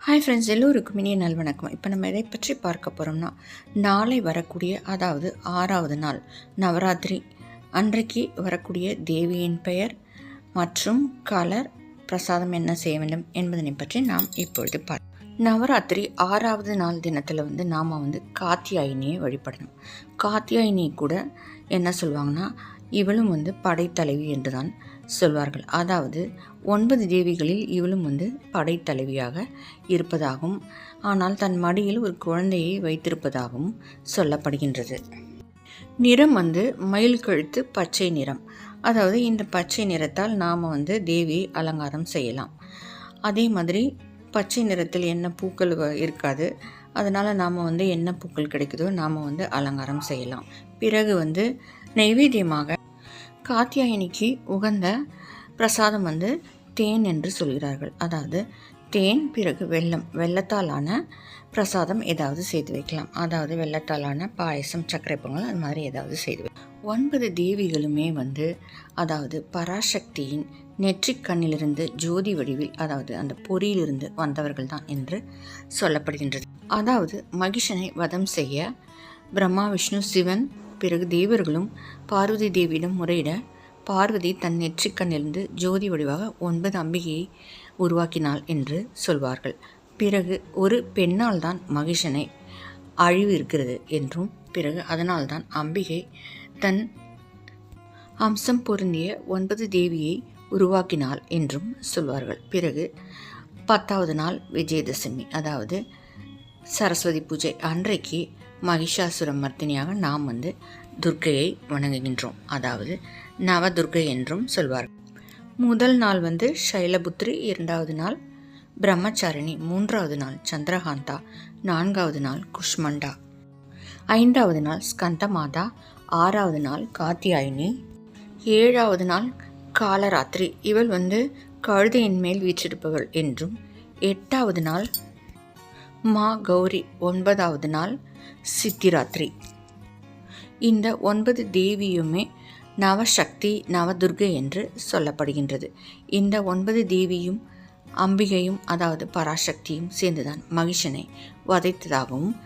Hi friends எல்லோருக்கும் இனிய நல் வணக்கம். இப்போ நம்ம எதை பற்றி பார்க்க போகிறோம்னா நாளை வரக்கூடிய அதாவது ஆறாவது நாள் நவராத்திரி. அன்றைக்கு வரக்கூடிய தேவியின் பெயர் மற்றும் கலர் பிரசாதம் என்ன செய்ய வேண்டும் என்பதனை பற்றி நாம் இப்பொழுது பார்ப்போம். நவராத்திரி ஆறாவது நாள் தினத்தில் வந்து நாம் வந்து காத்தியாயினியை வழிபடணும். காத்தியாயினி கூட என்ன சொல்லுவாங்கன்னா இவளும் வந்து படைத்தலைவி என்று தான் சொல்வார்கள். அதாவது ஒன்பது தேவிகளில் இவளும் வந்து படைத்தலைவியாக இருப்பதாகவும் ஆனால் தன் மடியில் ஒரு குழந்தையை வைத்திருப்பதாகவும் சொல்லப்படுகின்றது. நிறம் வந்து மயில் கழுத்து பச்சை நிறம். அதாவது இந்த பச்சை நிறத்தால் நாம் வந்து தேவியை அலங்காரம் செய்யலாம். அதே மாதிரி பச்சை நிறத்தில் என்ன பூக்கள் இருக்காது. அதனால் நாம் வந்து என்ன பூக்கள் கிடைக்குதோ நாம் வந்து அலங்காரம் செய்யலாம். பிறகு வந்து நைவேத்தியமாக காத்தியாயினிக்கு உகந்த பிரசாதம் வந்து தேன் என்று சொல்கிறார்கள். அதாவது தேன் பிறகு வெள்ளம் வெள்ளத்தாலான பிரசாதம் ஏதாவது செய்து வைக்கலாம். அதாவது வெள்ளத்தாலான பாயசம் சர்க்கரை பொங்கல் அது மாதிரி ஏதாவது செய்து வை ஒன்பது தேவிகளுமே வந்து அதாவது பராசக்தியின் நெற்றிக் கண்ணிலிருந்து ஜோதி வடிவில் அதாவது அந்த பொறியிலிருந்து வந்தவர்கள் தான் என்று சொல்லப்படுகின்றது. அதாவது மகிஷனை வதம் செய்ய பிரம்மா விஷ்ணு சிவன் பிறகு தேவர்களும் பார்வதி தேவியிடம் முறையிட பார்வதி தன் நெற்றிக்கண்ணிலிருந்து ஜோதி வடிவாக ஒன்பது அம்பிகையை உருவாக்கினாள் என்று சொல்வார்கள். பிறகு ஒரு பெண்ணால் தான் மகிஷனை அழிவு இருக்கிறது என்றும் பிறகு அதனால்தான் அம்பிகை தன் அம்சம் பொருந்திய ஒன்பது தேவியை உருவாக்கினாள் என்றும் சொல்வார்கள். பிறகு பத்தாவது நாள் விஜயதசமி அதாவது சரஸ்வதி பூஜை அன்றைக்கு மகிஷாசுர மர்த்தினியாக நாம் வந்து துர்க்கையை வணங்குகின்றோம். அதாவது நவதுர்கை என்றும் சொல்வார்கள் முதல் நாள் வந்து ஷைலபுத்ரி இரண்டாவது நாள் பிரம்மச்சாரிணி மூன்றாவது நாள் சந்திரகாந்தா நான்காவது நாள் குஷ்மண்டா. ஐந்தாவது நாள் ஸ்கந்தமாதா ஆறாவது நாள் காத்தியாயினி ஏழாவது நாள் காலராத்திரி. இவள் வந்து கழுதையின் மேல் வீற்றிருப்பவள் என்றும் எட்டாவது நாள் மா கௌரி ஒன்பதாவது நாள் சித்திராத்திரி. இந்த ஒன்பது தேவியுமே நவசக்தி நவதுர்கை என்று சொல்லப்படுகின்றது. இந்த ஒன்பது தேவியும் அம்பிகையும் அதாவது பராசக்தியும் சேர்ந்துதான் மகிஷனை வதைத்ததாகவும்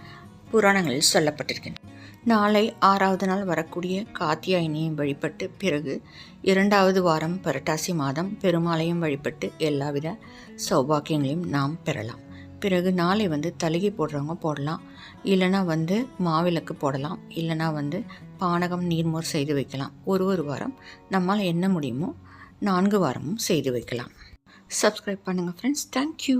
புராணங்களில் சொல்லப்பட்டிருக்கின்றன. நாளை ஆறாவது நாள் வரக்கூடிய காத்தியாயினியும் வழிபட்டு பிறகு இரண்டாவது வாரம் புரட்டாசி மாதம் பெருமாளையும் வழிபட்டு எல்லாவித சௌபாக்கியங்களையும் நாம் பெறலாம். பிறகு நாளை வந்து தலிகை போடுறவங்க போடலாம். இல்லைனா வந்து மாவிளக்கு போடலாம். இல்லைனா வந்து பானகம் நீர்மோர் செய்து வைக்கலாம். ஒரு ஒரு வாரம் நம்மால் என்ன முடியுமோ நான்கு வாரமும் செய்து வைக்கலாம். சப்ஸ்கிரைப் பண்ணுங்கள் ஃப்ரெண்ட்ஸ் தேங்க்யூ